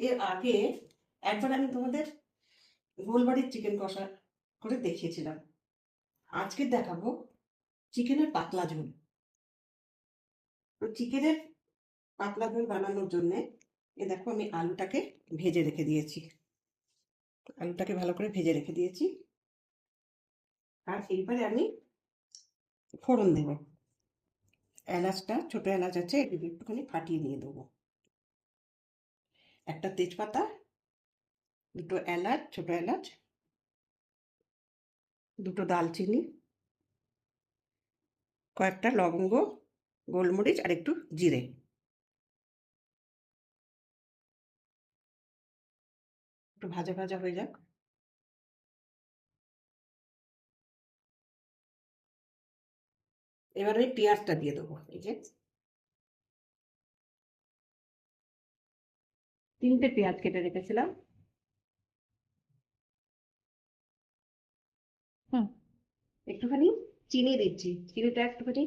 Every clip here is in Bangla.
এর আগে একবার আমি তোমাদের গোলবাড়ির চিকেন কষা করে দেখিয়েছিলাম। আজকে দেখাবো চিকেনের পাতলা ঝোল। তো চিকেনের পাতলা ঝোল বানানোর জন্যে এ দেখো আমি আলুটাকে ভেজে রেখে দিয়েছি। আলুটাকে ভালো করে ভেজে রেখে দিয়েছি। আর এইবারে আমি ফোড়ন দেব। এলাচটা, ছোটো এলাচ আছে একটুখানি ফাটিয়ে নিয়ে দেবো। একটা তেজপাতা, দুটো এলাচ, ছোট এলাচ, দুটো দালচিনি, কয়েকটা লবঙ্গ, গোলমরিচ আর একটু জিরে। একটু ভাজা ভাজা হয়ে যাক। এবার আমি পেঁয়াজটা দিয়ে দেবো, এই যে তিনটে পেঁয়াজ কেটে রেখেছিলাম। হুম। একটুখানি চিনি দিচ্ছি। চিনিটা একটুখানি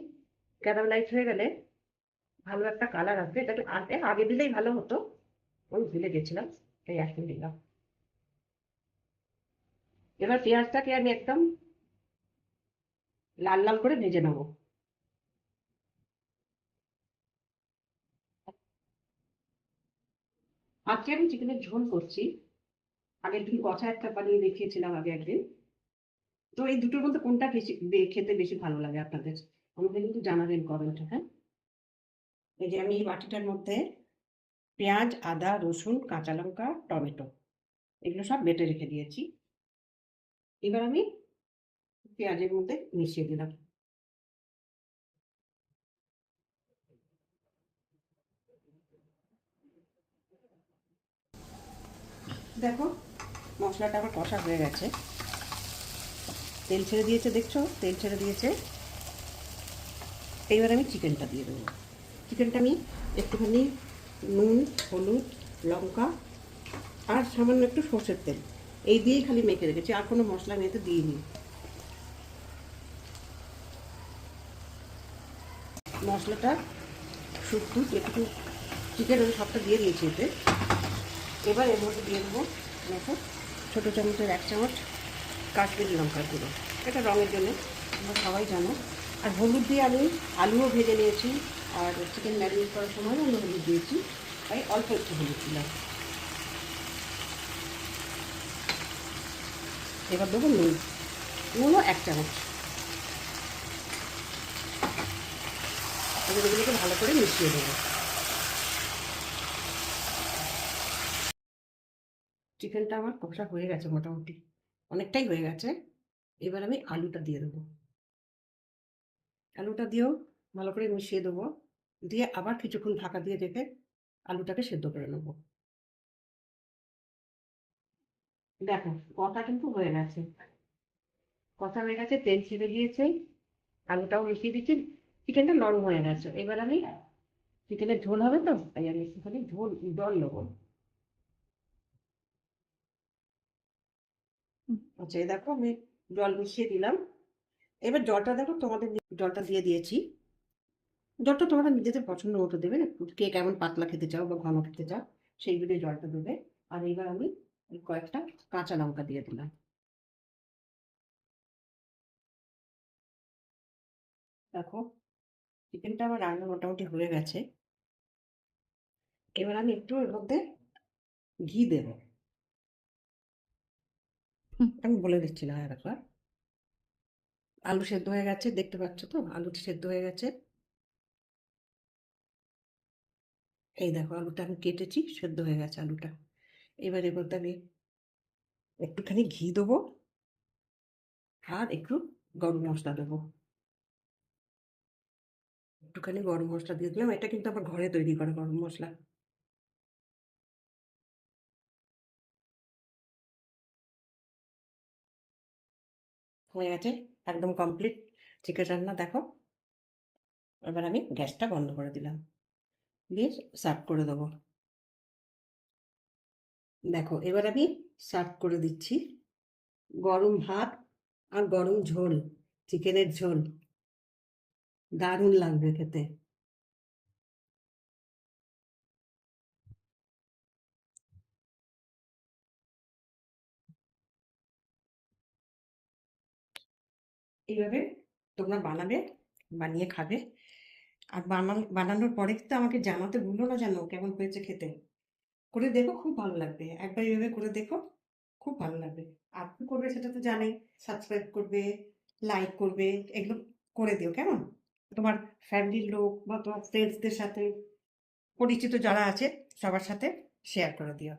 ক্যারামেলাইজ হয়ে গেলে ভালো একটা কালার আসবে। এটা একটু আগে আগে দিলেই ভালো হতো। ওই ভুলে গেছিলাম তাই এখন দিলাম। এবার পেঁয়াজটাকে আমি একদম লাল লাল করে ভেজে নেব। আজকে আমি চিকেনের ঝোল করছি। আগের দিন কষা একটা বানিয়ে দেখিয়েছিলাম আগে একদিন। তো এই দুটোর মধ্যে কোনটা বেশি খেতে বেশি ভালো লাগে আপনাদের? আমাকে কিন্তু জানাবেন কমেন্টে হ্যাঁ? এই যে আমি এই বাটিটার মধ্যে পেঁয়াজ, আদা, রসুন, কাঁচা লঙ্কা, টমেটো এগুলো সব বেটে রেখে দিয়েছি। এবার আমি পেঁয়াজের মধ্যে মিশিয়ে দিলাম। দেখো, মশলাটা আমার কষা হয়ে গেছে। তেল ছেড়ে দিয়েছে, দেখছ? তেল ছেড়ে দিয়েছে। এইবার আমি চিকেনটা দিয়ে দেবো। চিকেনটা আমি একটুখানি নুন, হলুদ, লঙ্কা আর সামান্য একটু সর্ষের তেল। এই দিয়েই খালি মেখে রেখেছি, আর কোনো মশলা আমি এতে দিইনি। মশলাটা শুক্তো একটু চিকেন আমি সবটা দিয়ে দিয়েছি এতে। এবার এর মধ্যে দিয়ে দেবো, দেখো, ছোটো চামচের এক চামচ কাশ্মীরি লঙ্কার গুঁড়ো। এটা রঙের জন্য, তোমরা সবাই জানো। আর হলুদ দিয়ে আমি আলুও ভেজে নিয়েছি, আর চিকেন ম্যারিনেট করার সময় আমি হলুদ দিয়েছি। তাই অল্প একটু হলুদ দিলাম। এবার দেবো নুন। নুনও এক চামচ। এগুলোকে ভালো করে মিশিয়ে দেবো। চিকেনটা আমার কষা হয়ে গেছে মোটামুটি। অনেকটাই হয়ে গেছে। এবার আমি আলুটা দিয়ে দেবো। আলুটা দিয়েও ভালো করে মিশিয়ে দেবো। দিয়ে আবার কিছুক্ষণ ঢাকা দিয়ে রেখে আলুটাকে সেদ্ধ করে নেব। দেখো কষা কিন্তু হয়ে গেছে। কষা হয়ে গেছে, তেল ছেড়ে দিয়েছে আলুটাও মিশিয়ে দিচ্ছি। চিকেনটা নরম হয়ে গেছে। এবার আমি চিকেনের ঝোল হবে তো? তাই আমি একটুখানি ঝোল, জল নেব। আচ্ছা এই দেখো আমি জল মিশিয়ে দিলাম। এবার জলটা দেখো তোমাদের জলটা দিয়ে দিয়েছি। জলটা তোমরা নিজেদের পছন্দ মতো দেবে। কে কেমন পাতলা খেতে চাও বা ঘন খেতে চাও, সেই বুঝে জলটা দেবে। আর এবার আমি কয়েকটা কাঁচা লঙ্কা দিয়ে দিলাম। দেখো চিকেনটা আমার রান্না মোটামুটি হয়ে গেছে। এবার আমি একটু এর মধ্যে ঘি দেব। আমি বলে দিচ্ছি না আর একবার আলু সেদ্ধ হয়ে গেছে, দেখতে পাচ্ছ তো? আলুটা সেদ্ধ হয়ে গেছে। এই দেখো, আলুটা আমি কেটেছি, সেদ্ধ হয়ে গেছে আলুটা। এবার মধ্যে আমি একটুখানি ঘি দেবো আর একটু গরম মশলা দেবো। একটুখানি গরম মশলা দিয়ে দিলাম। এটা কিন্তু আমার ঘরে তৈরি করা গরম মশলা। হয়ে গেছে, একদম কমপ্লিট চিকেন রান্না, দেখো। এবার আমি গ্যাসটা বন্ধ করে দিলাম। দিয়ে সার্ভ করে দেবো। দেখো, এবার আমি সার্ভ করে দিচ্ছি গরম ভাত আর গরম ঝোল চিকেনের ঝোল। দারুণ লাগবে খেতে। এইভাবে তোমরা বানাবে, বানিয়ে খাবে। আর বানান, বানানোর পরে তো আমাকে জানাতে ভুলো না জানো কেমন হয়েছে খেতে। করে দেখো, খুব ভালো লাগবে। একবার এইভাবে করে দেখো, খুব ভালো লাগবে। আর কি করবে সেটা তো জানাই। সাবস্ক্রাইব করবে লাইক করবে, এগুলো করে দিও, কেমন? তোমার ফ্যামিলির লোক বা তোমার ফ্রেন্ডসদের সাথে পরিচিত যারা আছে, সবার সাথে শেয়ার করে দিও।